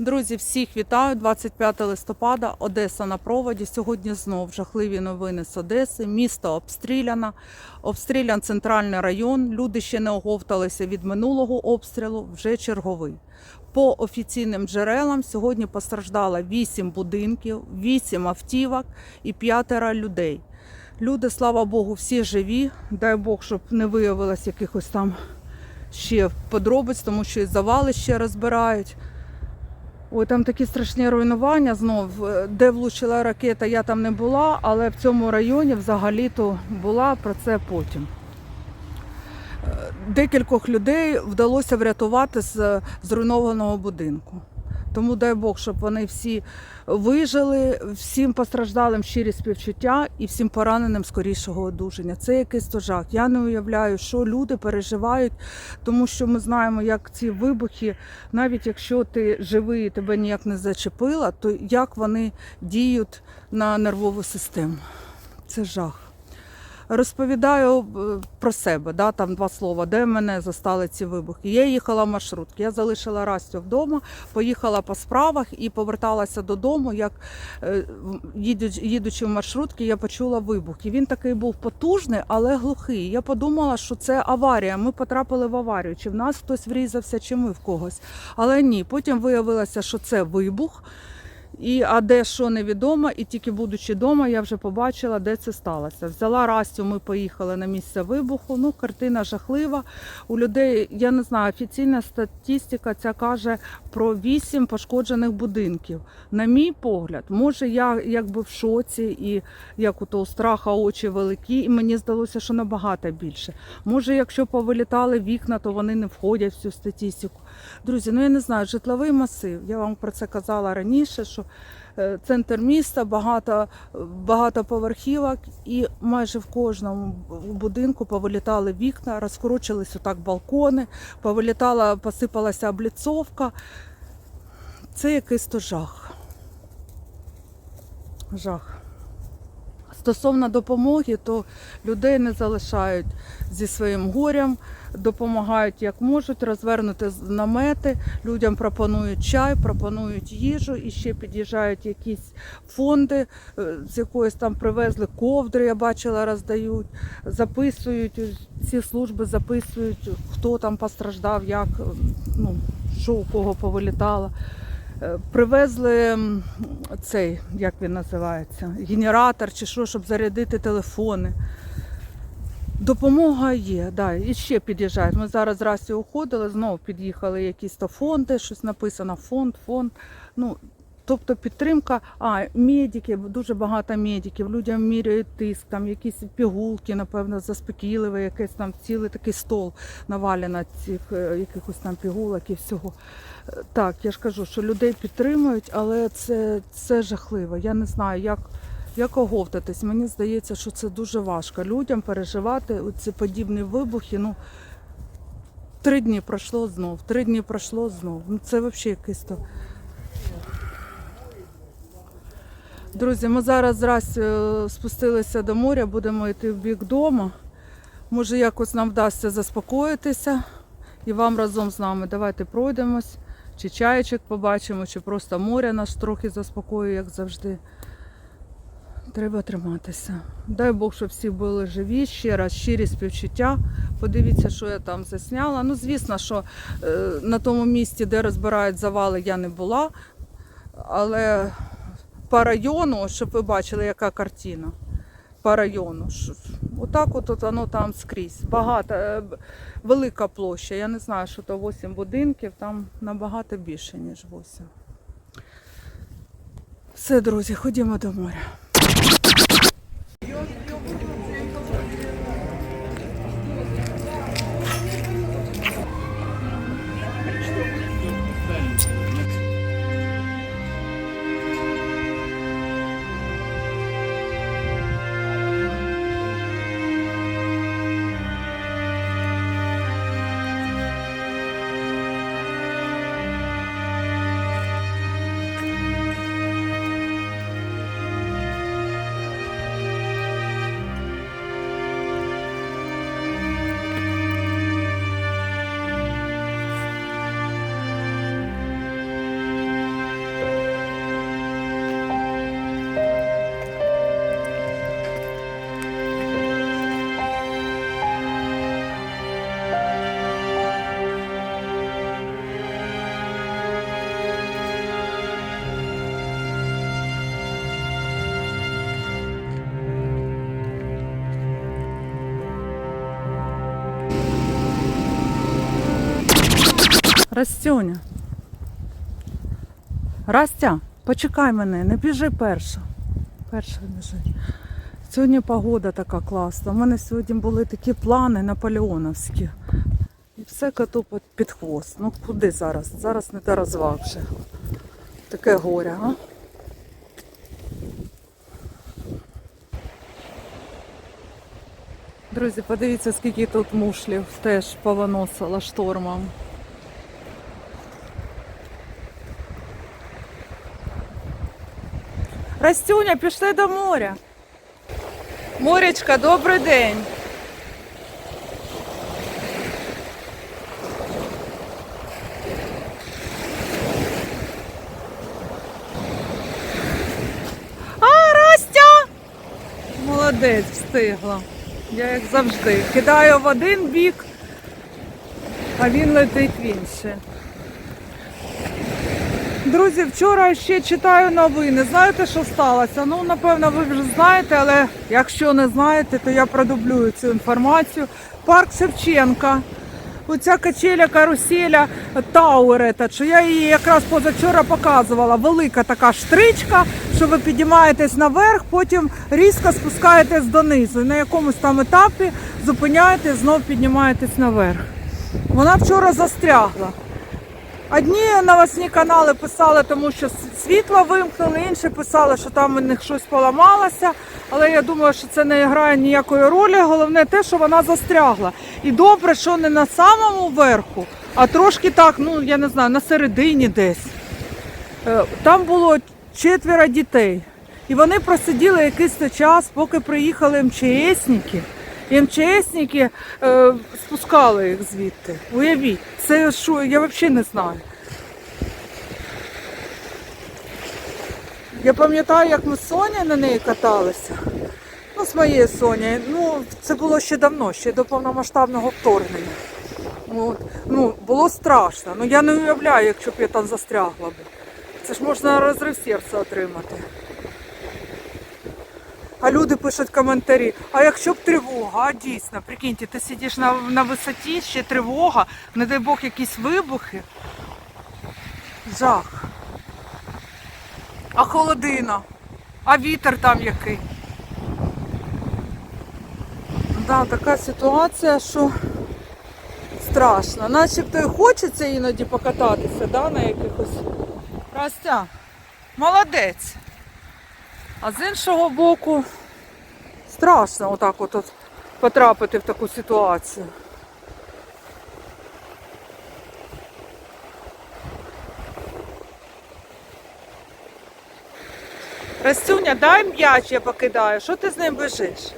Друзі, всіх вітаю. 25 листопада, Одеса на проводі. Сьогодні знов жахливі новини з Одеси. Місто обстріляно. Обстрілян центральний район. Люди ще не оговталися від минулого обстрілу, вже черговий. По офіційним джерелам сьогодні постраждало 8 будинків, 8 автівок і п'ятеро людей. Люди, слава Богу, всі живі. Дай Бог, щоб не виявилось якихось там ще подробиць, тому що і завали ще розбирають. Ой, там такі страшні руйнування знов. Е, Де влучила ракета, я там не була, але в цьому районі взагалі-то була про це потім. Е, Декількох людей вдалося врятувати з зруйнованого будинку. Тому дай Бог, щоб вони всі вижили, всім постраждалим щирі співчуття і всім пораненим скорішого одужання. Це якийсь то жах. Я не уявляю, що люди переживають, тому що ми знаємо, як ці вибухи, навіть якщо ти живий і тебе ніяк не зачепила, то як вони діють на нервову систему. Це жах. Розповідаю е, про себе, да, там два слова, де мене застали ці вибухи. Я їхала в маршрутці, я залишила Растю вдома, поїхала по справах і поверталася додому. Як е, їдучи, в маршрутці, я почула вибух. І він такий був потужний, але глухий. Я подумала, що це аварія. Ми потрапили в аварію. Чи в нас хтось врізався, чи ми в когось. Але ні, потім виявилося, що це вибух. І а де що невідомо, і тільки будучи вдома, я вже побачила, де це сталося. Взяла Растю, ми поїхали на місце вибуху. Ну, картина жахлива. У людей, я не знаю, офіційна статистика ця каже про вісім пошкоджених будинків. На мій погляд, може, я якби в шоці, і як у того страха очі великі, і мені здалося, що набагато більше. Може, якщо повилітали вікна, то вони не входять в цю статистику. Друзі, ну я не знаю, житловий масив. Я вам про це казала раніше, що центр міста, багато, поверхівок і майже в кожному будинку повилітали вікна, розкручились отак балкони, повилітала, посипалася обліцовка. Це якийсь то жах. Жах. Стосовно допомоги, то людей не залишають зі своїм горем, допомагають як можуть, розвернути намети, людям пропонують чай, пропонують їжу, і ще під'їжджають якісь фонди, е, з якоїсь там привезли ковдри, я бачила, роздають, записують, ці служби записують, хто там постраждав, як, ну, що у кого повилітало. Е, Привезли цей, як він називається, генератор чи що, щоб зарядити телефони. Допомога є, да, і ще під'їжджають. Ми зараз з Расі уходили, знову під'їхали якісь то фонди, щось написано, фонд, фонд. Ну, тобто підтримка, а медики, дуже багато медиків, людям міряють тиск, там якісь пігулки, напевно, заспокійливі, якийсь там цілий такий стол навалено цих е, якихось там пігулок і всього. Так, я ж кажу, що людей підтримують, але це, це жахливо. Я не знаю, як. Як оговтатись? Мені здається, що це дуже важко людям переживати ці подібні вибухи. Ну, три дні пройшло знов, три дні пройшло знов. Ну, це взагалі якийсь то. Друзі, ми зараз раз е, спустилися до моря, будемо йти в бік дому. Може, якось нам вдасться заспокоїтися і вам разом з нами. Давайте пройдемось, чи чаєчок побачимо, чи просто море нас трохи заспокоює, як завжди. Треба триматися. Дай Бог, щоб всі були живі. Ще раз щирі співчуття. Подивіться, що я там засняла. Ну, звісно, що е, на тому місці, де розбирають завали, я не була. Але по району, щоб ви бачили, яка картина. По району. Отак от, от воно там скрізь. Багато, е, велика площа. Я не знаю, що то 8 будинків, там набагато більше, ніж 8. Все, друзі, ходімо до моря. Растюня. Растя, почекай мене, не біжи перша. Перша біжи. Сьогодні погода така класна. У мене сьогодні були такі плани наполеоновські. І все коту під, хвост. Ну куди зараз? Зараз не до розваг вже. Таке горе, а? Друзі, подивіться, скільки тут мушлів теж повиносило штормом. Растюня, пішли до моря. Морячка, добрий день. А, Растя! Молодець, встигла. Я як завжди. Кидаю в один бік, а він летить в інший. Друзі, вчора ще читаю новини. Знаєте, що сталося? Ну, напевно, ви вже знаєте, але якщо не знаєте, то я продублюю цю інформацію. Парк Шевченка. Оця качеля каруселя Тауер, этот, що я її якраз позавчора показувала. Велика така штричка, що ви піднімаєтесь наверх, потім різко спускаєтесь донизу. На якомусь там етапі зупиняєтесь, знов піднімаєтесь наверх. Вона вчора застрягла. Одні новосні канали писали, тому що світло вимкнули, інші писали, що там у них щось поламалося. Але я думаю, що це не грає ніякої ролі. Головне те, що вона застрягла. І добре, що не на самому верху, а трошки так, ну я не знаю, на середині десь. Е, Там було четверо дітей. І вони просиділи якийсь час, поки приїхали МЧСники. МЧСники е, спускали їх звідти. Уявіть, це що, я взагалі не знаю. Я пам'ятаю, як ми з Сонею на неї каталися. Ну, з моєю Сонею. Ну, це було ще давно, ще до повномасштабного вторгнення. От. Ну, було страшно. Ну я не уявляю, якщо б я там застрягла б. Це ж можна розрив серця отримати. А люди пишуть коментарі. А якщо б тривога, а дійсно, прикиньте, ти сидиш на, на висоті, ще тривога, не дай Бог якісь вибухи. Жах. А холодина, а вітер там який. Да, така ситуація, що страшно. Начебто і хочеться іноді покататися, да, на якихось. Растя, молодець. А з іншого боку, страшно отак от, от потрапити в таку ситуацію. Растюня, дай м'яч, я покидаю. Що ти з ним бежиш?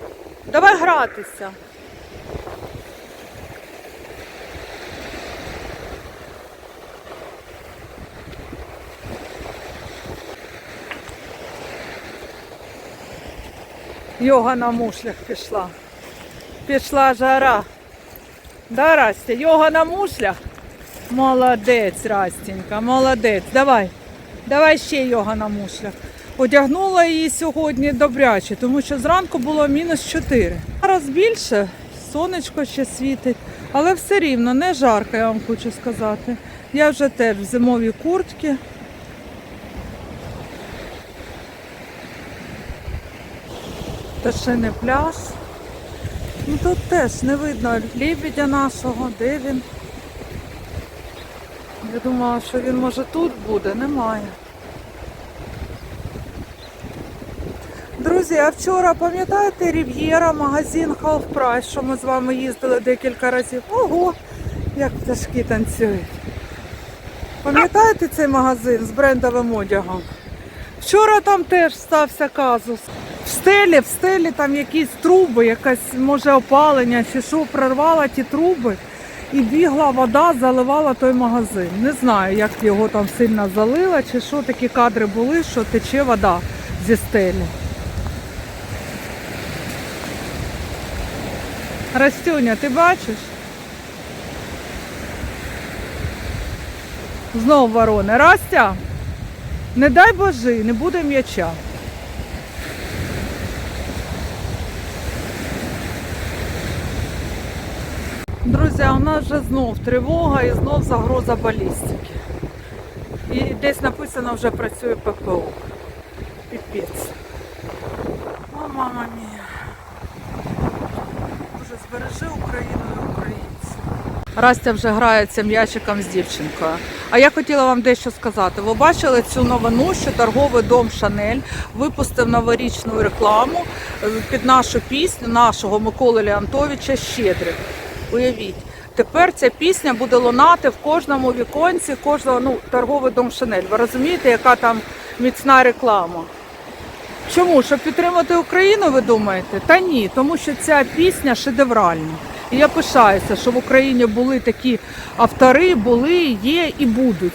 Давай гратися. Йога на мушлях пішла. Пішла жара. Да, Растя, йога на мушлях? Молодець, Растенька, молодець. Давай. Давай ще йога на мушлях. Одягнула її сьогодні добряче, тому що зранку було мінус 4. Зараз більше, сонечко ще світить, але все рівно не жарко, я вам хочу сказати. Я вже теж в зимовій куртці. Пташиний пляж. Ну тут теж не видно лебедя нашого, де він. Я думала, що він може тут буде, немає. Друзі, а вчора пам'ятаєте Рів'єра, магазин Half Price, що ми з вами їздили декілька разів? Ого, як пташки танцюють. Пам'ятаєте цей магазин з брендовим одягом? Вчора там теж стався казус. В стелі, в стелі там якісь труби, якась може опалення чи що прорвала ті труби і бігла вода, заливала той магазин. Не знаю, як його там сильно залила, чи що такі кадри були, що тече вода зі стелі. Растюня, ти бачиш? Знов ворони. Растя, не дай божи, не буде м'яча. Друзі, а у нас вже знов тривога і знов загроза балістики. І десь написано вже працює ППО. Піпець. О, мама мія. Боже, збережи Україну і українців. Растя вже грається м'ячиком з дівчинкою. А я хотіла вам дещо сказати. Ви бачили цю новину, що торговий дом Шанель випустив новорічну рекламу е, під нашу пісню нашого Миколи Леонтовича Щедрик. Уявіть. Тепер ця пісня буде лунати в кожному віконці, кожного ну, торговий дом Шанель. Ви розумієте, яка там міцна реклама? Чому? Щоб підтримати Україну, ви думаєте? Та ні, тому що ця пісня шедевральна. І я пишаюся, що в Україні були такі автори, були, є і будуть.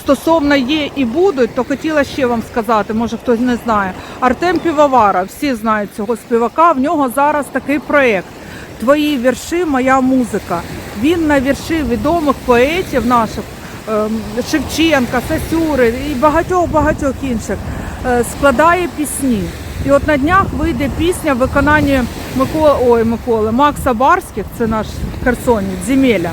Стосовно є і будуть, то хотіла ще вам сказати, може хтось не знає. Артем Півовара, всі знають цього співака. В нього зараз такий проєкт Твої вірші, моя музика. Він на вірші відомих поетів наших ем, Шевченка, Сасюри і багатьох-багатьох інших е, складає пісні. І от на днях вийде пісня в виконанні Миколи, ой, Миколи, Макса Барських, це наш херсонець, Земеля.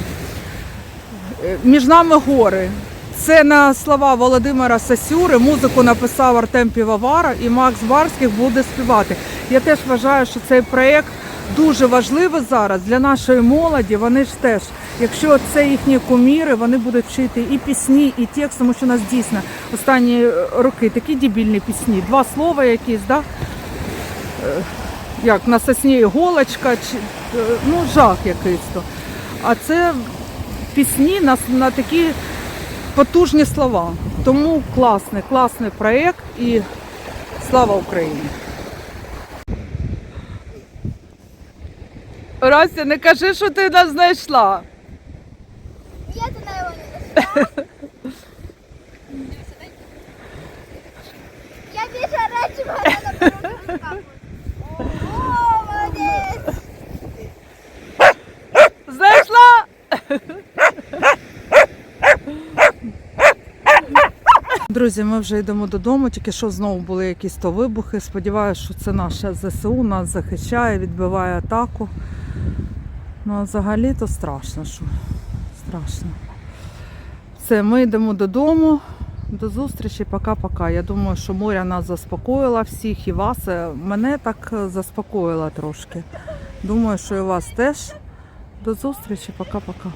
Е, Між нами гори. Це на слова Володимира Сасюри. Музику написав Артем Півовара і Макс Барських буде співати. Я теж вважаю, що цей проєкт дуже важливий зараз для нашої молоді. Вони ж теж, якщо це їхні куміри, вони будуть вчити і пісні, і текст, тому що у нас дійсно останні е, роки такі дебільні пісні. Два слова якісь, да? Е, як на сосні іголочка, чи, е, ну жах якийсь то. А це пісні на, на такі потужні слова. Тому класний, класний проєкт і слава Україні. Растя, не кажи, що ти нас знайшла. Я туда его не нашла. Я вижу оранжевого, она просто выскакивает. О! Знайшла! Друзі, ми вже йдемо додому, тільки що знову були якісь то вибухи. Сподіваюся, що це наше ЗСУ нас захищає, відбиває атаку. Ну, а взагалі то страшно, що страшно. Все, ми йдемо додому. До зустрічі, пока-пока. Я думаю, що моря нас заспокоїла всіх і вас. Е, Мене так е, заспокоїла трошки. Думаю, що і вас теж. До зустрічі, пока-пока.